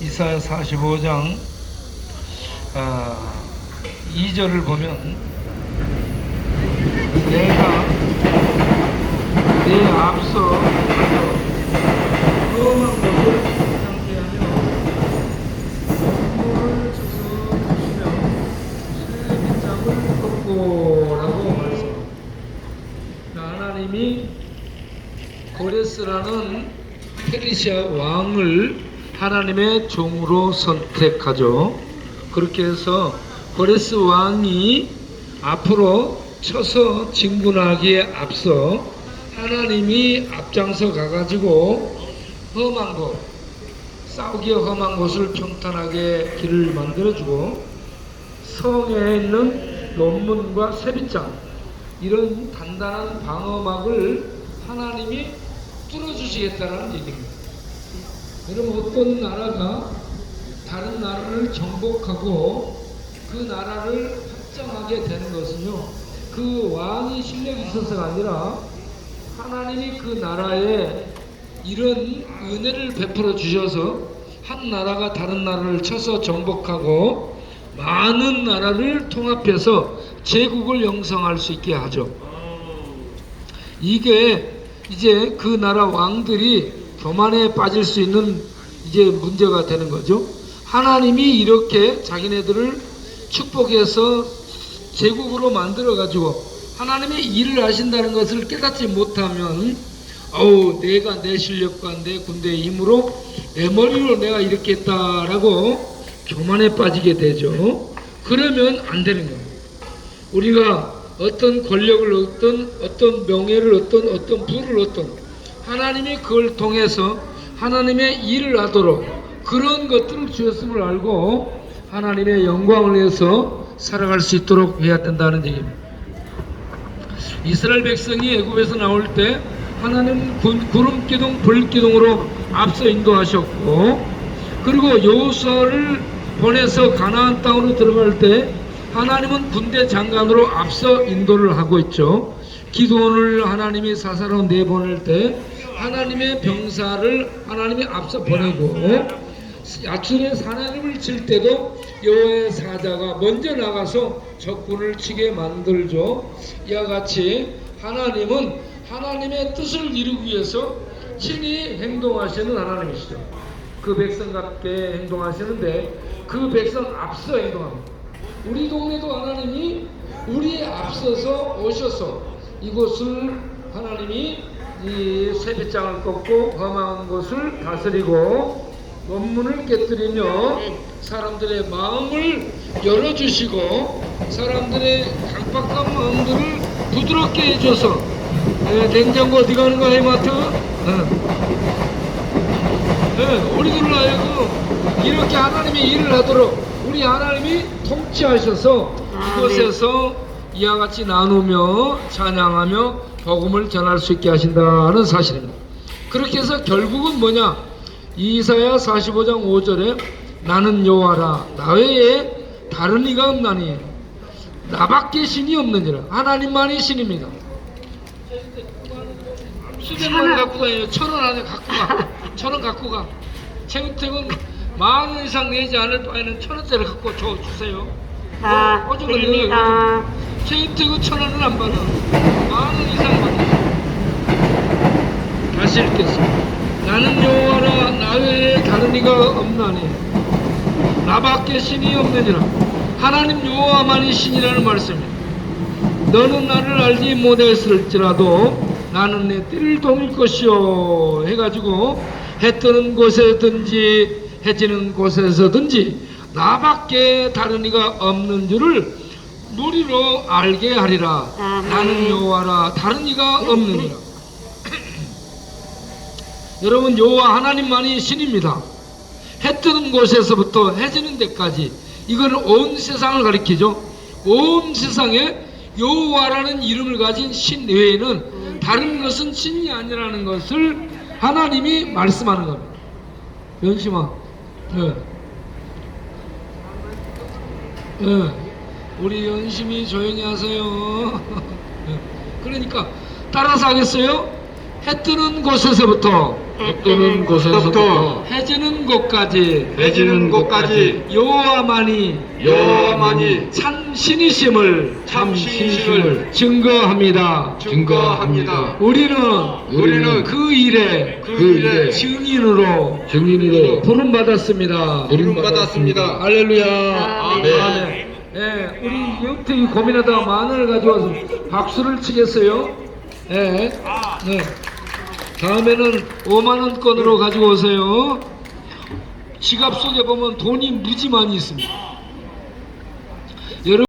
이사야 45장 아, 2절을 보면 내가 내 앞서 험한 것을. 하나님이 고레스라는 페르시아 왕을 하나님의 종으로 선택하죠. 그렇게 해서 고레스 왕이 앞으로 쳐서 진군하기에 앞서 하나님이 앞장서 가가지고 험한 곳, 싸우기에 험한 곳을 평탄하게 길을 만들어주고 성에 있는 논문과 세빗장 이런 단단한 방어막을 하나님이 뚫어주시겠다는 얘기입니다. 여러분 어떤 나라가 다른 나라를 정복하고 그 나라를 확장하게 되는 것은요 그 왕이 실력이 있어서가 아니라 하나님이 그 나라에 이런 은혜를 베풀어 주셔서 한 나라가 다른 나라를 쳐서 정복하고 많은 나라를 통합해서 제국을 형성할 수 있게 하죠. 이게 이제 그 나라 왕들이 교만에 빠질 수 있는 이제 문제가 되는 거죠. 하나님이 이렇게 자기네들을 축복해서 제국으로 만들어 가지고 하나님의 일을 하신다는 것을 깨닫지 못하면 어우 내가 내 실력과 내 군대의 힘으로 내 머리로 내가 이렇게 했다라고 교만에 빠지게 되죠. 그러면 안 되는 겁니다. 우리가 어떤 권력을 얻든 어떤 명예를 얻든 어떤 부를 얻든 하나님이 그걸 통해서 하나님의 일을 하도록 그런 것들을 주었음을 알고 하나님의 영광을 위해서 살아갈 수 있도록 해야 된다는 얘기입니다. 이스라엘 백성이 애굽에서 나올 때 하나님 군- 구름 기둥, 불 기둥으로 앞서 인도하셨고 그리고 여호수아를 보내서 가나안 땅으로 들어갈 때 하나님은 군대 장관으로 앞서 인도를 하고 있죠. 기도원을 하나님이 사사로 내보낼 때 하나님의 병사를 하나님이 앞서 보내고 야출의 사나림을 칠 때도 여호와의 사자가 먼저 나가서 적군을 치게 만들죠. 이와 같이 하나님은 하나님의 뜻을 이루기 위해서 친히 행동하시는 하나님이시죠. 그 백성 같게 행동하시는데 그 백성 앞서 행동합니다. 우리 동네도 하나님이 우리에 앞서서 오셔서 이곳을 하나님이 이 세뱃장을 꺾고 험한 곳을 다스리고 원문을 깨뜨리며 사람들의 마음을 열어주시고 사람들의 강박한 마음들을 부드럽게 해줘서 에, 냉장고 어디 가는 거야 이마트? 네, 우리들로 하여금 이렇게 하나님의 일을 하도록 우리 하나님이 통치하셔서 이곳에서 이와 같이 나누며 찬양하며 복음을 전할 수 있게 하신다는 사실입니다. 그렇게 해서 결국은 뭐냐? 이사야 45장 5절에 나는 여호와라 나 외에 다른 이가 없나니 나밖에 신이 없느니라 하나님만이 신입니다. 수백 만 갖고 다녀요. 천원 안에 갖고 가. 천원 갖고 가. 최우택은 만 원 이상 내지 않을 바에는 천 원짜리 갖고 줘 주세요. 자, 어, 좀 드립 최우택은 천 원은 안 받아. 만원 이상 받아. 다시 읽겠습니다. 나는 여호와라 나 외에 다른 이가 없나니 나밖에 신이 없느니라. 하나님 여호와만이 신이라는 말씀입니다. 너는 나를 알지 못했을지라도 나는 내 띠를 돕을 것이요 해가지고 해 뜨는 곳에든지 해지는 곳에서든지 나밖에 다른 이가 없는 줄을 누리로 알게 하리라 아멘. 나는 여호와라 다른 이가 없느니라 여러분 여호와 하나님만이 신입니다 해 뜨는 곳에서부터 해 지는 데까지 이거는 온 세상을 가리키죠. 온 세상에 여호와라는 이름을 가진 신 외에는 다른 것은 신이 아니라는 것을 하나님이 말씀하는 겁니다. 연심아, 예. 예. 우리 연심이 조용히 하세요. 예. 그러니까 따라서 하겠어요? 해 뜨는 곳에서부터 해 곳에서부터 해지는 곳까지 해지는 곳까지 여호와만이 여호와만이 참 신이심을 참 신이심을 증거합니다. 증거합니다. 우리는 우리는 그 일에 그 일에 증인으로 증인으로 부름 받았습니다. 부름 받았습니다. 할렐루야. 아멘. 예, 우리 영택이 고민하다가 만 원을 가져와서 박수를 치겠어요. 예. 네. 다음에는 5만 원권으로 가지고 오세요. 지갑 속에 보면 돈이 무지 많이 있습니다.